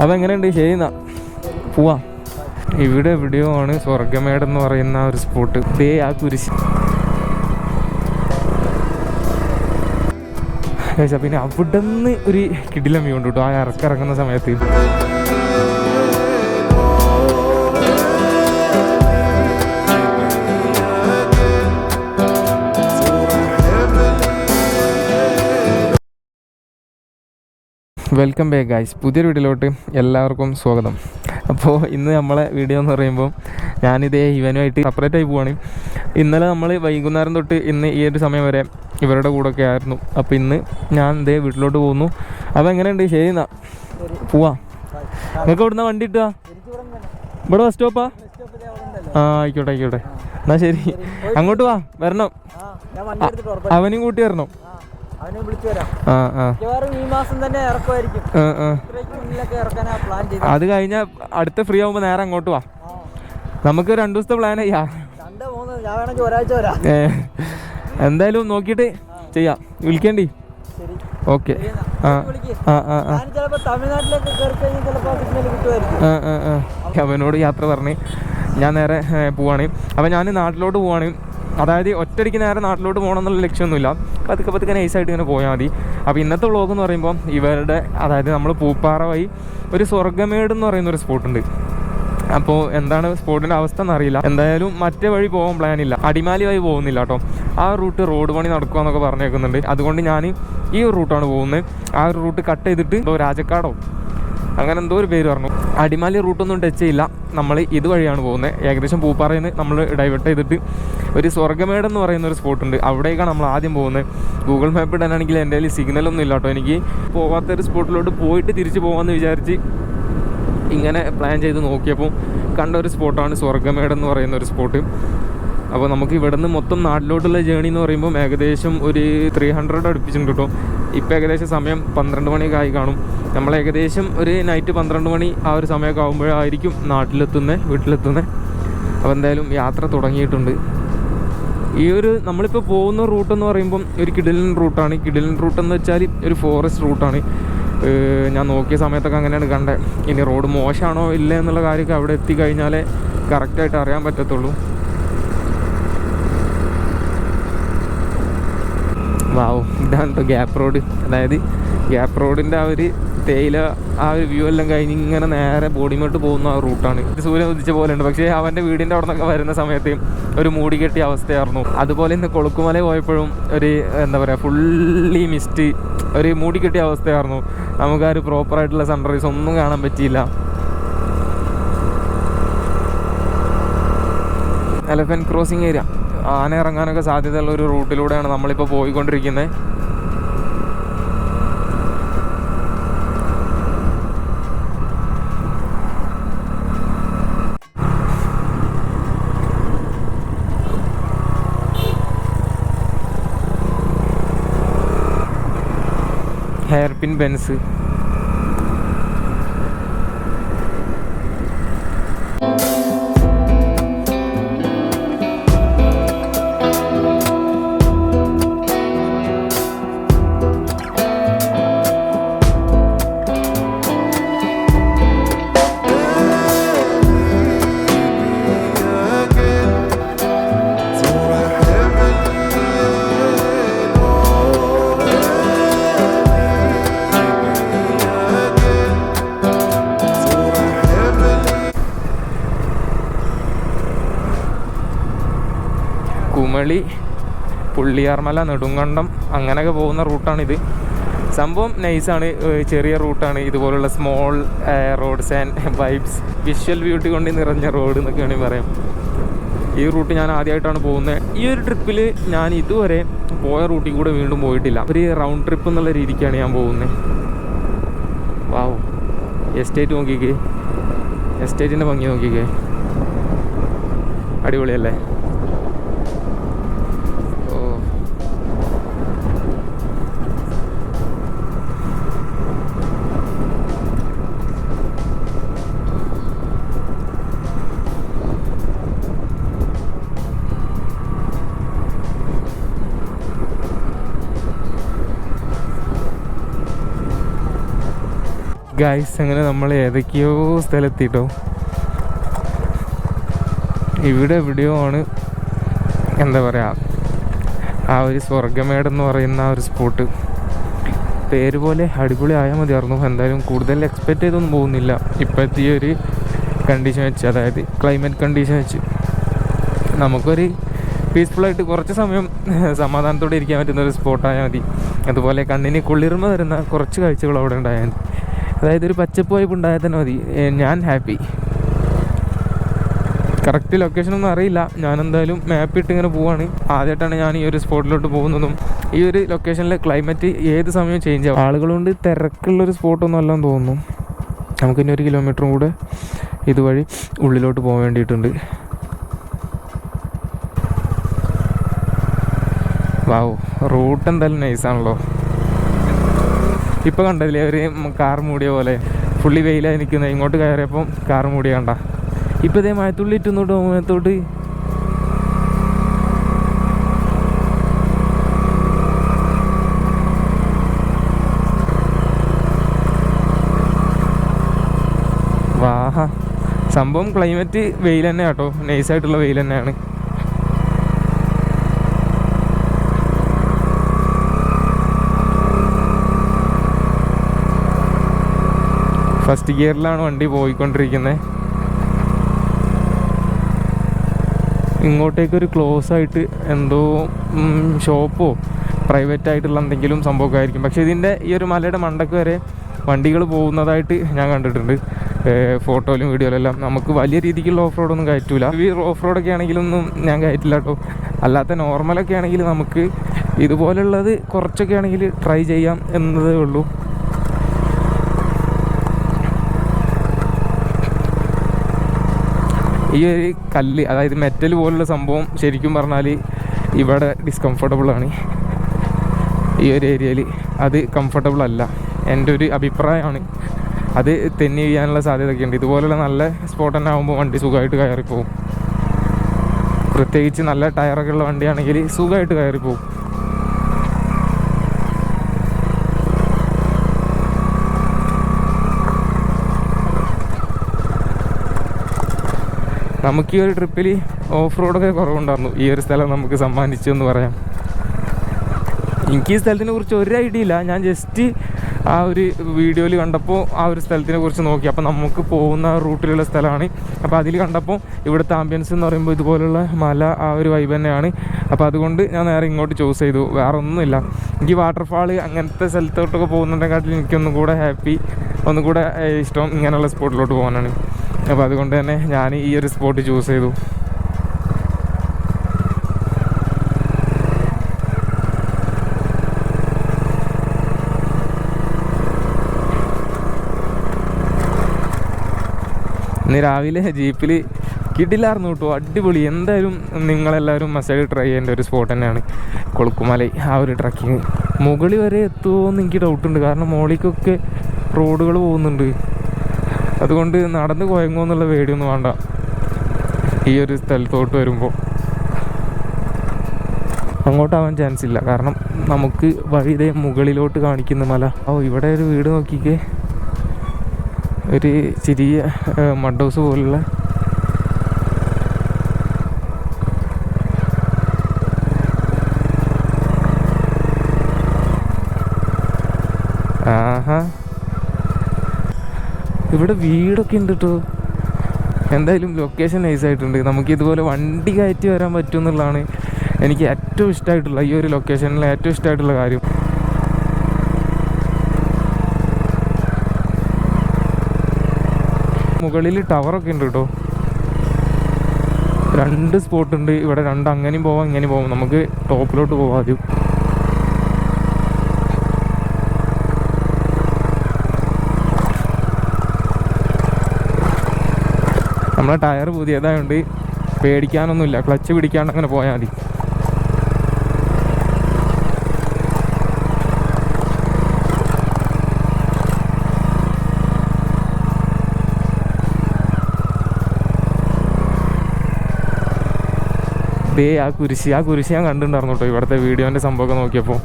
അപ്പം എങ്ങനെയുണ്ട് ശരി എന്നാ പോവാം. ഇവിടെ എവിടെയോ ആണ് സ്വർഗമേട് എന്ന് പറയുന്ന ഒരു സ്പോട്ട് ദേ ആ കുരിശ്. പിന്നെ അവിടെ നിന്ന് ഒരു കിടിലം വ്യൂ ഉണ്ട് കേട്ടോ. ആ ഇറക്കിറങ്ങുന്ന സമയത്ത്. വെൽക്കം ബാക്ക് ഗായ്സ് പുതിയൊരു വീഡിയോയിലോട്ട് എല്ലാവർക്കും സ്വാഗതം. അപ്പോൾ ഇന്ന് നമ്മളെ വീഡിയോ എന്ന് പറയുമ്പോൾ ഞാനിതേ ഇവനുമായിട്ട് സെപ്പറേറ്റ് ആയി പോവാണ്. ഇന്നലെ നമ്മൾ വൈകുന്നേരം തൊട്ട് ഇന്ന് ഈ ഒരു സമയം വരെ ഇവരുടെ കൂടെയൊക്കെ ഒക്കെ ആയിരുന്നു. അപ്പോൾ ഇന്ന് ഞാൻ ഇതേ വീട്ടിലോട്ട് പോകുന്നു. അപ്പോൾ എങ്ങനെയുണ്ട്? ശരി എന്നാ. പോവാ. നിങ്ങൾക്ക് ഇവിടുന്ന് വണ്ടി ഇട്ടുക ഇവിടെ ബസ് സ്റ്റോപ്പാ ആ? ആയിക്കോട്ടെ ആയിക്കോട്ടെ. എന്നാ ശരി. അങ്ങോട്ട് വാ വരണം. അവനും കൂട്ടി വരണം. അത് കഴിഞ്ഞ അടുത്ത ഫ്രീ ആവുമ്പോ നേരെ അങ്ങോട്ട് വാ. നമുക്ക് രണ്ടു ദിവസത്തെ പ്ലാൻ ചെയ്യാ എന്തായാലും നോക്കിയിട്ട് ചെയ്യാം. വിളിക്കണ്ടി? ശരി. ഓക്കെ. അവനോട് യാത്ര പറഞ്ഞ് ഞാൻ നേരെ പോവാണ്. അപ്പം ഞാൻ നാട്ടിലോട്ട് പോവാണ്. അതായത് ഒറ്റയ്ക്ക് നേരെ നാട്ടിലോട്ട് പോകണം എന്നുള്ള ലക്ഷ്യമൊന്നുമില്ല പതുക്കെ പതുക്കെ നൈസായിട്ട് ഇങ്ങനെ പോയാൽ മതി. അപ്പോൾ ഇന്നത്തെ വ്ളോഗ് എന്ന് പറയുമ്പോൾ ഇവരുടെ അതായത് നമ്മൾ പൂപ്പാറ വഴി ഒരു സ്വർഗമേട് എന്ന് പറയുന്ന ഒരു സ്പോട്ടുണ്ട് അപ്പോൾ എന്താണ് സ്പോട്ടിന്റെ അവസ്ഥ എന്നറിയില്ല. എന്തായാലും മറ്റേ വഴി പോകാൻ പ്ലാൻ ഇല്ല. അടിമാലി വഴി പോകുന്നില്ല കേട്ടോ. ആ റൂട്ട് റോഡ് പണി നടക്കുക എന്നൊക്കെ പറഞ്ഞേക്കുന്നുണ്ട്. അതുകൊണ്ട് ഞാൻ ഈ ഒരു റൂട്ടാണ് പോകുന്നത്. ആ ഒരു റൂട്ട് കട്ട് ചെയ്തിട്ട് രാജക്കാടോ അങ്ങനെ എന്തോ ഒരു പേര് പറഞ്ഞു. അടിമാലി റൂട്ടൊന്നും ടച്ച് ചെയ്യില്ല. നമ്മൾ ഇതുവഴിയാണ് പോകുന്നത് ഏകദേശം പൂപ്പാറയിൽ നിന്ന് നമ്മൾ ഡൈവേർട്ട് ചെയ്തിട്ട് ഒരു സ്വർഗമേട് എന്ന് പറയുന്ന ഒരു സ്പോട്ടുണ്ട് അവിടേക്കാണ് നമ്മൾ ആദ്യം പോകുന്നത് ഗൂഗിൾ മാപ്പ് ഇടാനാണെങ്കിൽ എന്റെ കയ്യിൽ സിഗ്നലൊന്നും ഇല്ല കേട്ടോ എനിക്ക് പോകാത്തൊരു സ്പോട്ടിലോട്ട് പോയിട്ട് തിരിച്ച് പോകാമെന്ന് വിചാരിച്ച് ഇങ്ങനെ പ്ലാൻ ചെയ്ത് നോക്കിയപ്പോൾ കണ്ട ഒരു സ്പോട്ടാണ് സ്വർഗമേട് എന്ന് പറയുന്ന ഒരു സ്പോട്ട് അപ്പോൾ നമുക്ക് ഇവിടുന്ന് മൊത്തം നാട്ടിലോട്ടുള്ള ജേണി എന്ന് പറയുമ്പോൾ ഏകദേശം ഒരു ത്രീ ഹൺഡ്രഡ് അടുപ്പിച്ചിട്ടുണ്ട് കേട്ടോ ഇപ്പോൾ ഏകദേശം സമയം പന്ത്രണ്ട് മണിയൊക്കെ ആയി കാണും. നമ്മൾ ഏകദേശം ഒരു നൈറ്റ് പന്ത്രണ്ട് മണി ആ ഒരു സമയമൊക്കെ ആകുമ്പോഴായിരിക്കും നാട്ടിലെത്തുന്നത് വീട്ടിലെത്തുന്നത് അപ്പോൾ എന്തായാലും യാത്ര തുടങ്ങിയിട്ടുണ്ട്. ഈ ഒരു നമ്മളിപ്പോൾ പോകുന്ന റൂട്ട് എന്ന് പറയുമ്പം ഒരു കിടിലൻ റൂട്ടാണ് കിടിലൻ റൂട്ട് എന്ന് വെച്ചാൽ ഒരു ഫോറസ്റ്റ് റൂട്ടാണ് ഞാൻ നോക്കിയ സമയത്തൊക്കെ അങ്ങനെയാണ് കണ്ടത് ഇനി റോഡ് മോശമാണോ ഇല്ല എന്നുള്ള കാര്യമൊക്കെ അവിടെ എത്തിക്കഴിഞ്ഞാലേ കറക്റ്റായിട്ട് അറിയാൻ പറ്റത്തുള്ളൂ. വാവ്. ഇതാണ് കേട്ടോ ഗ്യാപ്പ് റോഡ് അതായത് ഗ്യാപ്പ് റോഡിന്റെ ആ ഒരു തേയില ആ ഒരു വ്യൂ എല്ലാം കഴിഞ്ഞ് ഇങ്ങനെ നേരെ ബോഡിമോട്ട് പോകുന്ന ആ റൂട്ടാണ് സൂര്യൻ ഉദിച്ച പോലെ ഉണ്ട് പക്ഷേ അവന്റെ വീടിന്റെ അവിടെ നിന്നൊക്കെ വരുന്ന സമയത്ത് ഒരു മൂടി കെട്ടിയ അവസ്ഥയായിരുന്നു. അതുപോലെ ഇന്ന് കൊളുക്കുമല പോയപ്പോഴും ഒരു എന്താ പറയുക ഫുള്ളി മിസ്റ്റ് ഒരു മൂടി കെട്ടിയ അവസ്ഥയായിരുന്നു. നമുക്ക് ആ ഒരു പ്രോപ്പറായിട്ടുള്ള സൺറൈസ് ഒന്നും കാണാൻ പറ്റിയില്ല. എലഫന്റ് ക്രോസിങ് ഏരിയ ആന ഇറങ്ങാനൊക്കെ സാധ്യതയുള്ള ഒരു റൂട്ടിലൂടെയാണ് നമ്മളിപ്പോൾ പോയിക്കൊണ്ടിരിക്കുന്നത്. Hair pin bends. Kumily Puliyarmala Nedumkandam അങ്ങനെയൊക്കെ പോകുന്ന റൂട്ടാണിത് സംഭവം നൈസാണ് ചെറിയ റൂട്ടാണ്. ഇതുപോലുള്ള small roads and vibes visual beauty കൊണ്ട് നിറഞ്ഞ റോഡ് എന്നൊക്കെ വേണമെങ്കിൽ പറയാം. ഈ റൂട്ട് ഞാൻ ആദ്യമായിട്ടാണ് പോകുന്നത്. ഈ ഒരു ട്രിപ്പിൽ ഞാൻ ഇതുവരെ പോയ റൂട്ടിൽ കൂടെ വീണ്ടും പോയിട്ടില്ല. ഒരു റൗണ്ട് ട്രിപ്പ് എന്നുള്ള രീതിക്കാണ് ഞാൻ പോകുന്നത്. വാവ് എസ്റ്റേറ്റ് നോക്കിക്കേ. എസ്റ്റേറ്റിന്റെ ഭംഗി നോക്കിക്കേ. അടിപൊളിയല്ലേ? ഗൈസ് അങ്ങനെ നമ്മൾ ഏതൊക്കെയോ സ്ഥലത്തിട്ടോ ഇവിടെ എവിടെയോ ആണ് എന്താ പറയുക ആ ഒരു സ്വർഗമേടെന്ന് പറയുന്ന ആ ഒരു സ്പോട്ട് പേര് പോലെ അടിപൊളി ആയാൽ മതിയായിരുന്നു. എന്തായാലും കൂടുതൽ എക്സ്പെക്റ്റ് ചെയ്തൊന്നും പോകുന്നില്ല. ഇപ്പോഴത്തെ ഈ ഒരു കണ്ടീഷൻ വെച്ച് അതായത് ക്ലൈമറ്റ് കണ്ടീഷൻ വെച്ച്. നമുക്കൊരു പീസ്ഫുള്ളായിട്ട് കുറച്ച് സമയം സമാധാനത്തോടെ ഇരിക്കാൻ പറ്റുന്ന ഒരു സ്പോട്ടായാൽ മതി. അതുപോലെ കണ്ണിന് കുളിർമ തരുന്ന കുറച്ച് കാഴ്ചകൾ അവിടെ ഉണ്ടായാൽ മതി. അതായത് ഒരു പച്ചപ്പ് വൈപ്പ് ഉണ്ടായാൽ തന്നെ മതി. ഞാൻ ഹാപ്പി കറക്റ്റ് ലൊക്കേഷൻ ഒന്നും അറിയില്ല. ഞാൻ എന്തായാലും മാപ്പ് ഇട്ട് ഇങ്ങനെ പോവാണ്. ആദ്യമായിട്ടാണ് ഞാൻ ഈ ഒരു സ്പോട്ടിലോട്ട് പോകുന്നതും. ഈ ഒരു ലൊക്കേഷനിലെ ക്ലൈമറ്റ് ഏത് സമയവും ചേഞ്ച് ആവും. ആളുകളുണ്ട് തിരക്കുള്ളൊരു സ്പോട്ടൊന്നും അല്ലെന്ന് തോന്നുന്നു. നമുക്ക് ഇനി ഒരു കിലോമീറ്ററും കൂടെ ഇതുവഴി ഉള്ളിലോട്ട് പോകാൻ വേണ്ടിയിട്ടുണ്ട്. വാവ് റൂട്ട് എന്തായാലും നൈസാണല്ലോ ഇപ്പോൾ കണ്ടതില്ലേ ഒരു കാർ മൂടിയ പോലെ ഫുള്ളി വെയിലായി നിൽക്കുന്നത് ഇങ്ങോട്ട് കയറിയപ്പം കാർ മൂടിയ കണ്ട. ഇപ്പം ഇതേ മഴത്തുള്ളി ഇട്ടുന്നോട്ട് മഴത്തോട്ട് വാഹ സംഭവം ക്ലൈമറ്റ് വെയിൽ തന്നെ കേട്ടോ നൈസായിട്ടുള്ള വെയിൽ തന്നെയാണ് ഫസ്റ്റ് ഗിയറിലാണ് വണ്ടി പോയിക്കൊണ്ടിരിക്കുന്നത് ഇങ്ങോട്ടേക്കൊരു ക്ലോസ് ആയിട്ട് എന്തോ ഷോപ്പോ പ്രൈവറ്റ് ആയിട്ടുള്ള എന്തെങ്കിലും സംഭവമൊക്കെ ആയിരിക്കും പക്ഷേ ഇതിന്റെ ഈ ഒരു മലയുടെ മണ്ടക്ക് വരെ വണ്ടികൾ പോകുന്നതായിട്ട് ഞാൻ കണ്ടിട്ടുണ്ട്. ഫോട്ടോയിലും വീഡിയോയിലും എല്ലാം നമുക്ക് വലിയ രീതിക്കുള്ള ഓഫ് റോഡൊന്നും കയറ്റൂല. ഈ ഓഫ് റോഡൊക്കെ ആണെങ്കിലൊന്നും ഞാൻ കയറ്റില്ല കേട്ടോ. അല്ലാത്ത നോർമലൊക്കെ ആണെങ്കിൽ നമുക്ക് ഇതുപോലുള്ളത് കുറച്ചൊക്കെ ആണെങ്കിൽ ട്രൈ ചെയ്യാം എന്നതേ ഉള്ളൂ. ഈ ഒരു കല്ല് അതായത് മെറ്റൽ പോലുള്ള സംഭവം ശരിക്കും പറഞ്ഞാൽ ഇവിടെ ഡിസ്കംഫർട്ടബിൾ ആണ്. ഈ ഒരു ഏരിയയിൽ അത് കംഫർട്ടബിൾ അല്ല. എന്റെ ഒരു അഭിപ്രായമാണ്. അത് തെന്നി ചെയ്യാനുള്ള സാധ്യതയൊക്കെ ഉണ്ട് ഇതുപോലുള്ള നല്ല സ്പോട്ട് തന്നെ ആകുമ്പോൾ വണ്ടി സുഖമായിട്ട് കയറിപ്പോവും. പ്രത്യേകിച്ച് നല്ല ടയറൊക്കെ ഉള്ള വണ്ടിയാണെങ്കിൽ സുഖമായിട്ട് കയറിപ്പോവും. നമുക്ക് ഈ ഒരു ട്രിപ്പിൽ ഓഫ് റോഡൊക്കെ കുറവുണ്ടായിരുന്നു. ഈ ഒരു സ്ഥലം നമുക്ക് സമ്മാനിച്ചു എന്ന് പറയാം. എനിക്ക് ഈ സ്ഥലത്തിനെ കുറിച്ച് ഒരു ഐഡിയ ഇല്ല. ഞാൻ ജസ്റ്റ് ആ ഒരു വീഡിയോയിൽ കണ്ടപ്പോൾ ആ ഒരു സ്ഥലത്തിനെ കുറിച്ച് നോക്കി. അപ്പോൾ നമുക്ക് പോകുന്ന റൂട്ടിലുള്ള സ്ഥലമാണ്. അപ്പോൾ അതിൽ കണ്ടപ്പോൾ ഇവിടുത്തെ ആംബിയൻസ് എന്ന് പറയുമ്പോൾ ഇതുപോലുള്ള മല ആ ഒരു വൈബ് തന്നെയാണ്. അപ്പോൾ അതുകൊണ്ട് ഞാൻ നേരെ ഇങ്ങോട്ട് ചൂസ് ചെയ്തു. വേറെ ഒന്നുമില്ല. എനിക്ക് വാട്ടർഫാൾ അങ്ങനത്തെ സ്ഥലത്തോട്ടൊക്കെ പോകുന്നുണ്ടെങ്കിൽ എനിക്കൊന്നും കൂടെ ഹാപ്പി ഒന്നും കൂടെ ഇഷ്ടം ഇങ്ങനെയുള്ള സ്പോട്ടിലോട്ട് പോകാനാണ്. അപ്പോൾ അതുകൊണ്ട് തന്നെ ഞാൻ ഈ ഒരു സ്പോട്ട് ചൂസ് ചെയ്തു. ഇന്ന് രാവിലെ ജീപ്പിൽ കിടിലായിരുന്നു കേട്ടോ അടിപൊളി. എന്തായാലും നിങ്ങളെല്ലാവരും മസാജ് ട്രൈ ചെയ്യേണ്ട ഒരു സ്പോട്ട് തന്നെയാണ് കൊളുക്കുമല ആ ഒരു ട്രക്കിങ് മുകളിൽ വരെ എത്തുമോ എന്ന് എനിക്ക് ഡൗട്ടുണ്ട് കാരണം മോളിക്കൊക്കെ റോഡുകൾ പോകുന്നുണ്ട്. അതുകൊണ്ട് നടന്ന് കുഴങ്ങുമോ എന്നുള്ള പേടിയൊന്നും വേണ്ട. ഈ ഒരു സ്ഥലത്തോട്ട് വരുമ്പോൾ അങ്ങോട്ടാവാൻ ചാൻസ് ഇല്ല. കാരണം നമുക്ക് വഴിയുടെ മുകളിലോട്ട് കാണിക്കുന്ന മല. ഓ ഇവിടെ ഒരു വീട് നോക്കിക്കേ. ഒരു ചെറിയ മഡ് ഹൗസ് പോലുള്ള ഇവിടെ വീടൊക്കെ ഉണ്ട് കേട്ടോ എന്തായാലും ലൊക്കേഷൻ നൈസ് ആയിട്ടുണ്ട്. നമുക്ക് ഇതുപോലെ വണ്ടി കയറ്റി വരാൻ പറ്റും എന്നുള്ളതാണ് എനിക്ക് ഏറ്റവും ഇഷ്ടമായിട്ടുള്ള ഈ ഒരു ലൊക്കേഷനിലെ ഏറ്റവും ഇഷ്ടമായിട്ടുള്ള കാര്യം. മുകളിൽ ടവറൊക്കെ ഉണ്ട് കേട്ടോ രണ്ട് സ്പോട്ടുണ്ട് ഇവിടെ രണ്ട് അങ്ങനെയും പോവാം ഇങ്ങനെയും പോവാം. നമുക്ക് ടോപ്പിലോട്ട് പോവാം ആദ്യം. നമ്മളെ ടയർ പുതിയതായതുകൊണ്ട് പേടിക്കാനൊന്നുമില്ല. ക്ലച്ച് പിടിക്കാണ്ട് അങ്ങനെ പോയാൽ മതി. ദേ ആ കുരിശി ആ കുരിശി ഞാൻ കണ്ടിട്ടുണ്ടായിരുന്നു കേട്ടോ ഇവിടുത്തെ വീഡിയോന്റെ സംഭവമൊക്കെ നോക്കിയപ്പോൾ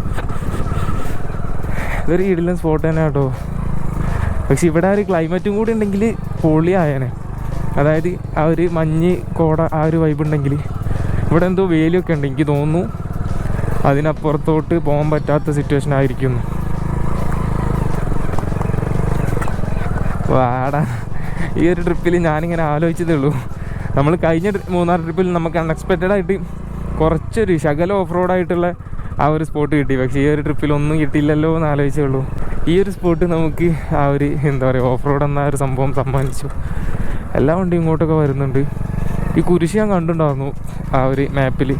ഇതൊരു ഇടലും സ്പോട്ട് തന്നെ കേട്ടോ. പക്ഷെ ഇവിടെ ഒരു ക്ലൈമറ്റും കൂടി ഉണ്ടെങ്കിൽ പൊളിയായേനെ. അതായത് ആ ഒരു മഞ്ഞ് കോട ആ ഒരു വൈബ് ഉണ്ടെങ്കിൽ ഇവിടെ എന്തോ വേലിയൊക്കെ ഉണ്ട്. എനിക്ക് തോന്നുന്നു അതിനപ്പുറത്തോട്ട് പോകാൻ പറ്റാത്ത സിറ്റുവേഷൻ ആയിരിക്കും വാടാ. ഈ ഒരു ട്രിപ്പിൽ ഞാനിങ്ങനെ ആലോചിച്ചതേ ഉള്ളൂ. നമ്മൾ കഴിഞ്ഞ മൂന്നാർ ട്രിപ്പിൽ നമുക്ക് അൺഎക്സ്പെക്റ്റഡ് ആയിട്ട് കുറച്ചൊരു ശകല ഓഫ് റോഡ് ആയിട്ടുള്ള ആ ഒരു സ്പോട്ട് കിട്ടി. പക്ഷേ ഈ ഒരു ട്രിപ്പിൽ ഒന്നും കിട്ടിയില്ലല്ലോ എന്ന് ആലോചിച്ചേ ഉള്ളൂ. ഈ ഒരു സ്പോട്ട് നമുക്ക് ആ ഒരു എന്താ പറയുക ഓഫ് റോഡ് എന്ന ഒരു സംഭവം സമ്മാനിച്ചു. എല്ലാ വണ്ടിയും ഇങ്ങോട്ടൊക്കെ വരുന്നുണ്ട്. ഈ കുരിശ് ഞാൻ കണ്ടിട്ടുണ്ടായിരുന്നു ആ ഒരു മാപ്പിൽ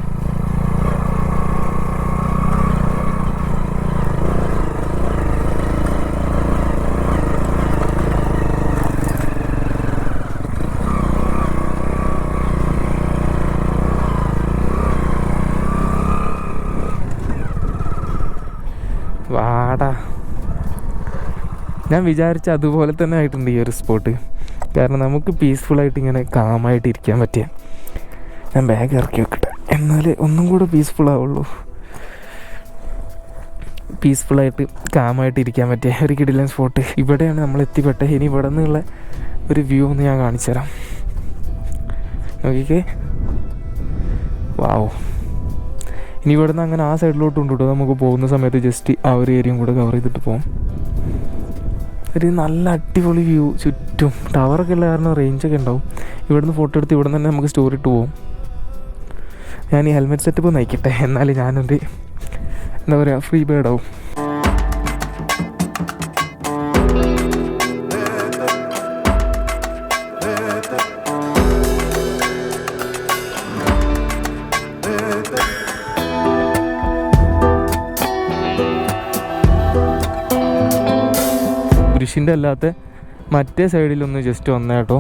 വാടാ. ഞാൻ വിചാരിച്ച അതുപോലെ തന്നെ ആയിട്ടുണ്ട് ഈ ഒരു സ്പോട്ട് കാരണം നമുക്ക് പീസ്ഫുള്ളായിട്ട് ഇങ്ങനെ കാമായിട്ട് ഇരിക്കാൻ പറ്റിയ. ഞാൻ ബാഗ് ഇറക്കി വെക്കട്ടെ. എന്നാലേ ഒന്നും കൂടെ പീസ്ഫുൾ ആവുള്ളൂ. പീസ്ഫുള്ളായിട്ട് കാമായിട്ട് ഇരിക്കാൻ പറ്റിയ ഒരു കിടിലൻ സ്പോട്ട് ഇവിടെയാണ് നമ്മൾ എത്തിപ്പെട്ടത്. ഇനി ഇവിടെ നിന്നുള്ള ഒരു വ്യൂ ഒന്ന് ഞാൻ കാണിച്ചു തരാം. നോക്കിക്കേ. വാവോ ഇനി ഇവിടെ നിന്ന് അങ്ങനെ ആ സൈഡിലോട്ട് കേട്ടോ നമുക്ക് പോകുന്ന സമയത്ത് ജസ്റ്റ് ആ ഒരു ഏരിയയും കൂടെ കവർ ചെയ്തിട്ട് പോകും ഒരു നല്ല അടിപൊളി വ്യൂ ചുറ്റും. ടവറൊക്കെ ഉള്ള കാരണം റേഞ്ചൊക്കെ ഉണ്ടാവും. ഇവിടുന്ന് ഫോട്ടോ എടുത്ത് ഇവിടെ തന്നെ നമുക്ക് സ്റ്റോറി ഇട്ട് പോകും ഞാൻ ഈ ഹെൽമെറ്റ് സെറ്റപ്പ് നയിക്കട്ടെ എന്നാലും ഞാനൊരു എന്താ പറയുക ഫ്രീ ബേർഡ് കുരിശിന്റെ അല്ലാത്ത മറ്റേ സൈഡിലൊന്ന് ജസ്റ്റ് വന്നേ കേട്ടോ.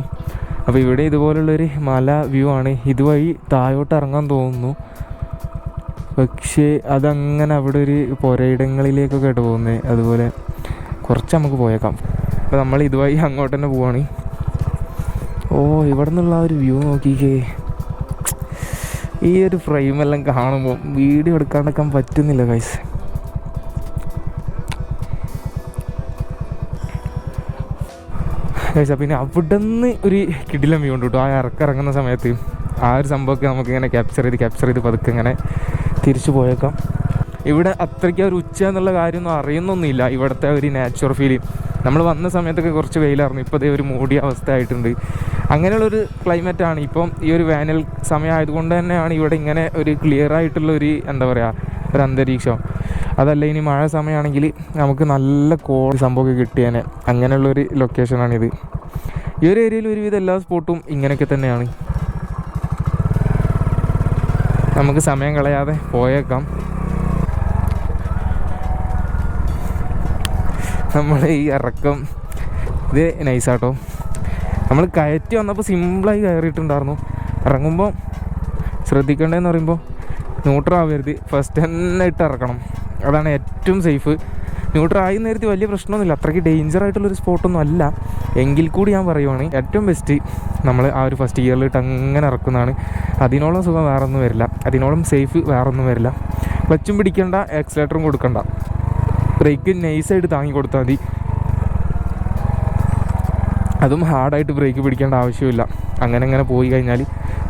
അപ്പോൾ ഇവിടെ ഇതുപോലുള്ളൊരു മല വ്യൂ ആണ്. ഇതുവഴി താഴോട്ട് ഇറങ്ങാൻ തോന്നുന്നു. പക്ഷേ അതങ്ങനെ അവിടെ ഒരു പുരയിടങ്ങളിലേക്കൊക്കെ ആയിട്ട് പോകുന്നത് അതുപോലെ കുറച്ച് നമുക്ക് പോയേക്കാം. അപ്പോൾ നമ്മൾ ഇതുവഴി അങ്ങോട്ട് തന്നെ പോവാണ്. ഓ ഇവിടെ നിന്നുള്ള ആ ഒരു വ്യൂ നോക്കിക്കേ. ഈ ഒരു ഫ്രെയിമെല്ലാം കാണുമ്പോൾ വീഡിയോ എടുക്കാണ്ടൊക്കെ പറ്റുന്നില്ല കൈസ് കഴിച്ചാൽ പിന്നെ അവിടെ നിന്ന് ഒരു കിടിലം വ്യൂ ഉണ്ട് കേട്ടോ ആ ഇറക്കിറങ്ങുന്ന സമയത്ത് ആ ഒരു സംഭവമൊക്കെ നമുക്കിങ്ങനെ ക്യാപ്ചർ ചെയ്ത് ക്യാപ്ചർ ചെയ്ത് പതുക്കെ ഇങ്ങനെ തിരിച്ചു പോയേക്കാം. ഇവിടെ അത്രയ്ക്ക് ഒരു ഉച്ച എന്നുള്ള കാര്യമൊന്നും അറിയുന്നൊന്നുമില്ല. ഇവിടുത്തെ ഒരു നാച്ചുറൽ ഫീൽ നമ്മൾ വന്ന സമയത്തൊക്കെ കുറച്ച് വെയിലായിരുന്നു. ഇപ്പോൾ ഇതേ ഒരു മൂടിയ അവസ്ഥ ആയിട്ടുണ്ട് അങ്ങനെയുള്ളൊരു ആണ്. ഇപ്പം ഈ ഒരു വേനൽ സമയമായതുകൊണ്ട് തന്നെയാണ് ഇവിടെ ഇങ്ങനെ ഒരു ക്ലിയർ ആയിട്ടുള്ള ഒരു എന്താ പറയുക ഒരു അന്തരീക്ഷം. അതല്ല ഇനി മഴ സമയമാണെങ്കിൽ നമുക്ക് നല്ല കോൾ സംഭവമൊക്കെ കിട്ടിയേനെ. അങ്ങനെയുള്ളൊരു ലൊക്കേഷനാണിത് ഈ ഒരു ഏരിയയിൽ ഒരുവിധം എല്ലാ സ്പോട്ടും ഇങ്ങനെയൊക്കെ തന്നെയാണ്. നമുക്ക് സമയം കളയാതെ പോയേക്കാം. നമ്മൾ ഈ ഇറക്കം ഇത് നൈസാട്ടോ നമ്മൾ കയറ്റി വന്നപ്പോൾ സിമ്പിളായി കയറിയിട്ടുണ്ടായിരുന്നു. ഇറങ്ങുമ്പോൾ ശ്രദ്ധിക്കേണ്ടതെന്ന് പറയുമ്പോൾ ന്യൂട്രൽ ആവരുത്. ഫസ്റ്റ് തന്നെ ഇട്ട് ഇറക്കണം. അതാണ് ഏറ്റവും സേഫ് ന്യൂട്രൽ ആയി നേരത്തെ വലിയ പ്രശ്നമൊന്നുമില്ല. അത്രയ്ക്ക് ഡേഞ്ചർ ആയിട്ടുള്ളൊരു സ്പോട്ടൊന്നും അല്ല. എങ്കിൽ കൂടി ഞാൻ പറയുവാണ് ഏറ്റവും ബെസ്റ്റ് നമ്മൾ ആ ഒരു ഫസ്റ്റ് ഇയറിൽ ഇട്ട് അങ്ങനെ ഇറക്കുന്നതാണ്. അതിനോളം സുഖം വേറെ ഒന്നും വരില്ല. അതിനോളം സേഫ് വേറെ ഒന്നും വരില്ല ക്ലച്ചും പിടിക്കണ്ട ആക്സിലേറ്ററും കൊടുക്കണ്ട. ബ്രേക്ക് നൈസായിട്ട് താങ്ങി കൊടുത്താൽ മതി. അതും ഹാർഡായിട്ട് ബ്രേക്ക് പിടിക്കേണ്ട ആവശ്യമില്ല. അങ്ങനെ അങ്ങനെ പോയി കഴിഞ്ഞാൽ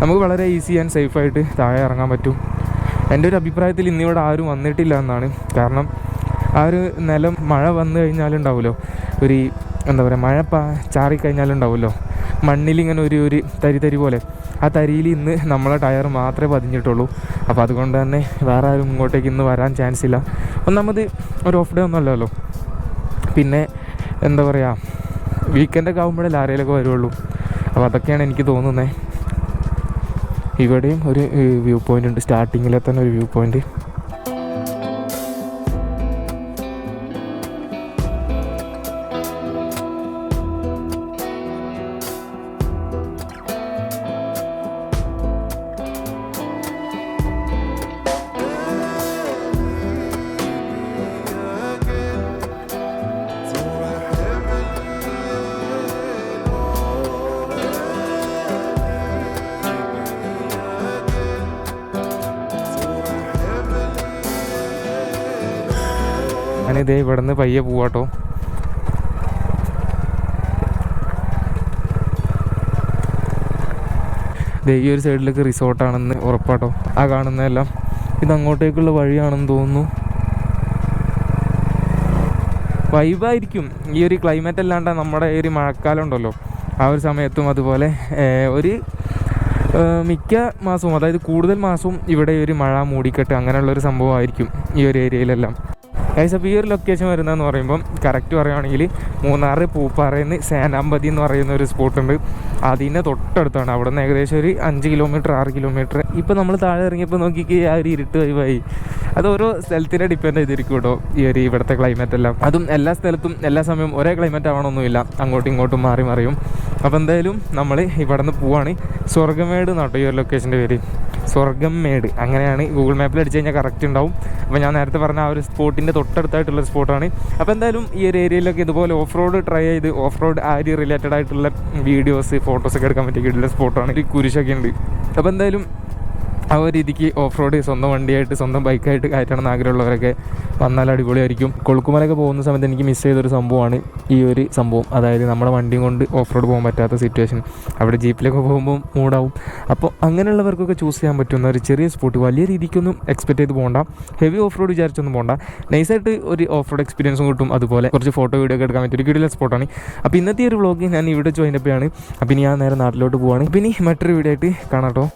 നമുക്ക് വളരെ ഈസി ആൻഡ് സേഫായിട്ട് താഴെ ഇറങ്ങാൻ പറ്റും. എന്റെ ഒരു അഭിപ്രായത്തിൽ ഇന്നിവിടെ ആരും വന്നിട്ടില്ല എന്നാണ്. കാരണം ആ ഒരു നിലം മഴ വന്നു കഴിഞ്ഞാലുണ്ടാവുമല്ലോ. ഒരു എന്താ പറയുക മഴ ചാറിക്കഴിഞ്ഞാലുണ്ടാവുമല്ലോ മണ്ണിലിങ്ങനെ ഒരു ഒരു തരി തരി പോലെ. ആ തരിയിൽ ഇന്ന് നമ്മളെ ടയർ മാത്രമേ പതിഞ്ഞിട്ടുള്ളൂ. അപ്പോൾ അതുകൊണ്ട് തന്നെ വേറെ ആരും ഇങ്ങോട്ടേക്ക് ഇന്ന് വരാൻ ചാൻസ് ഇല്ല. ഒന്നാമത് ഒരു ഓഫ് ഡേ ഒന്നുമല്ലല്ലോ. പിന്നെ എന്താ പറയുക വീക്കെൻഡൊക്കെ ആകുമ്പോഴല്ലേ ലാരയിലൊക്കെ വരുള്ളൂ. അപ്പോൾ അതൊക്കെയാണ് എനിക്ക് തോന്നുന്നത് ഇവിടെയും ഒരു വ്യൂ പോയിന്റ് ഉണ്ട്. സ്റ്റാർട്ടിങ്ങിലെ തന്നെ ഒരു വ്യൂ പോയിന്റ് ഇതേ ഇവിടെ നിന്ന് പയ്യെ പോവാട്ടോ. ഈ ഒരു സൈഡിലൊക്കെ റിസോർട്ടാണെന്ന് ഉറപ്പാട്ടോ. ആ കാണുന്നതെല്ലാം ഇത് അങ്ങോട്ടേക്കുള്ള വഴിയാണെന്ന് തോന്നുന്നു. വൈബായിരിക്കും ഈ ഒരു ക്ലൈമറ്റ് അല്ലാണ്ട് നമ്മുടെ ഈ ഒരു മഴക്കാലം ഉണ്ടല്ലോ. ആ ഒരു സമയത്തും അതുപോലെ ഒരു മിക്ക മാസവും അതായത് കൂടുതൽ മാസവും ഇവിടെ ഒരു മഴ മൂടിക്കെട്ട് അങ്ങനെയുള്ളൊരു സംഭവമായിരിക്കും ഈ ഒരു ഏരിയയിലെല്ലാം. ഗൈസ് അപ്പോൾ ഈ ഒരു ലൊക്കേഷൻ വരുന്നതെന്ന് പറയുമ്പം കറക്റ്റ് പറയുകയാണെങ്കിൽ മൂന്നാർ പൂപ്പാറയിൽ നിന്ന് സേനാമ്പതി എന്ന് പറയുന്ന ഒരു സ്പോട്ടുണ്ട് അതിന്റെ തൊട്ടടുത്താണ്. അവിടെ നിന്ന് ഏകദേശം ഒരു അഞ്ച് കിലോമീറ്റർ ആറ് കിലോമീറ്റർ ഇപ്പോൾ നമ്മൾ താഴെ ഇറങ്ങിയപ്പോൾ നോക്കിക്ക് ആ ഒരു ഇരുട്ട് വൈവായി അത് ഓരോ സ്ഥലത്തിനെ ഡിപ്പെൻഡ് ചെയ്തിരിക്കും കേട്ടോ ഈ ഒരു ഇവിടുത്തെ ക്ലൈമറ്റ് എല്ലാം. അതും എല്ലാ സ്ഥലത്തും എല്ലാ സമയവും ഒരേ ക്ലൈമറ്റ് ആവണമൊന്നുമില്ല. അങ്ങോട്ടും ഇങ്ങോട്ടും മാറി മറിയും. അപ്പോൾ എന്തായാലും നമ്മൾ ഇവിടെ നിന്ന് പോവാണ്. സ്വർഗമേട് എന്നാട്ടോ ഈ ഒരു ലൊക്കേഷന്റെ പേര്. സ്വർഗം മേട്. അങ്ങനെയാണ് ഗൂഗിൾ മാപ്പിൽ അടിച്ചു കഴിഞ്ഞാൽ കറക്റ്റ് ഉണ്ടാവും. അപ്പോൾ ഞാൻ നേരത്തെ പറഞ്ഞ ആ ഒരു സ്പോട്ടിന്റെ തൊട്ടടുത്തായിട്ടുള്ള സ്പോട്ടാണ് അപ്പോൾ എന്തായാലും ഈ ഒരു ഏരിയയിലൊക്കെ ഇതുപോലെ ഓഫ് റോഡ് ട്രൈ ചെയ്ത് ഓഫ് റോഡ് ആ ഒരു റിലേറ്റഡ് ആയിട്ടുള്ള വീഡിയോസ് ഫോട്ടോസൊക്കെ എടുക്കാൻ പറ്റിയ കിട്ടുന്ന സ്പോട്ടാണ് ഈ കുരിശൊക്കെ ഉണ്ട്. അപ്പോൾ എന്തായാലും ആ ഒരു രീതിക്ക് ഓഫ് റോഡ് സ്വന്തം വണ്ടിയായിട്ട് സ്വന്തം ബൈക്കായിട്ട് കയറ്റണം എന്ന് ആഗ്രഹമുള്ളവരൊക്കെ വന്നാൽ അടിപൊളിയായിരിക്കും. കൊളുക്കുമലൊക്കെ പോകുന്ന സമയത്ത് എനിക്ക് മിസ് ചെയ്തൊരു സംഭവമാണ് ഈ ഒരു സംഭവം. അതായത് നമ്മുടെ വണ്ടിയും കൊണ്ട് ഓഫ് റോഡ് പോകാൻ പറ്റാത്ത സിറ്റുവേഷൻ അവിടെ ജീപ്പിലൊക്കെ പോകുമ്പോൾ മൂടാവും. അപ്പോൾ അങ്ങനെയുള്ളവർക്കൊക്കെ ചൂസ് ചെയ്യാൻ പറ്റുന്ന ഒരു ചെറിയ സ്പോട്ട് വലിയ രീതിക്കൊന്നും എക്സ്പെക്ട് ചെയ്ത് പോകണ്ട ഹെവി ഓഫ് റോഡ് വിചാരിച്ചൊന്നും പോകണ്ട നൈസായിട്ട് ഒരു ഓഫ് റോഡ് എക്സ്പീരിയൻസും കിട്ടും. അതുപോലെ കുറച്ച് ഫോട്ടോ വീഡിയോ ഒക്കെ എടുക്കാൻ പറ്റും ഒരു കിടിലെ സ്പോട്ടാണ് അപ്പോൾ ഇന്നത്തെ ഒരു വ്ളോഗ് ഞാൻ ഇവിടെ ജോയിൻ അപ്പ് ആണ് അപ്പോൾ ഇനി ഞാൻ നേരെ നാട്ടിലോട്ട് പോവാണ്. ഇനി മറ്റൊരു വീഡിയോ ആയിട്ട് കാണാം കേട്ടോ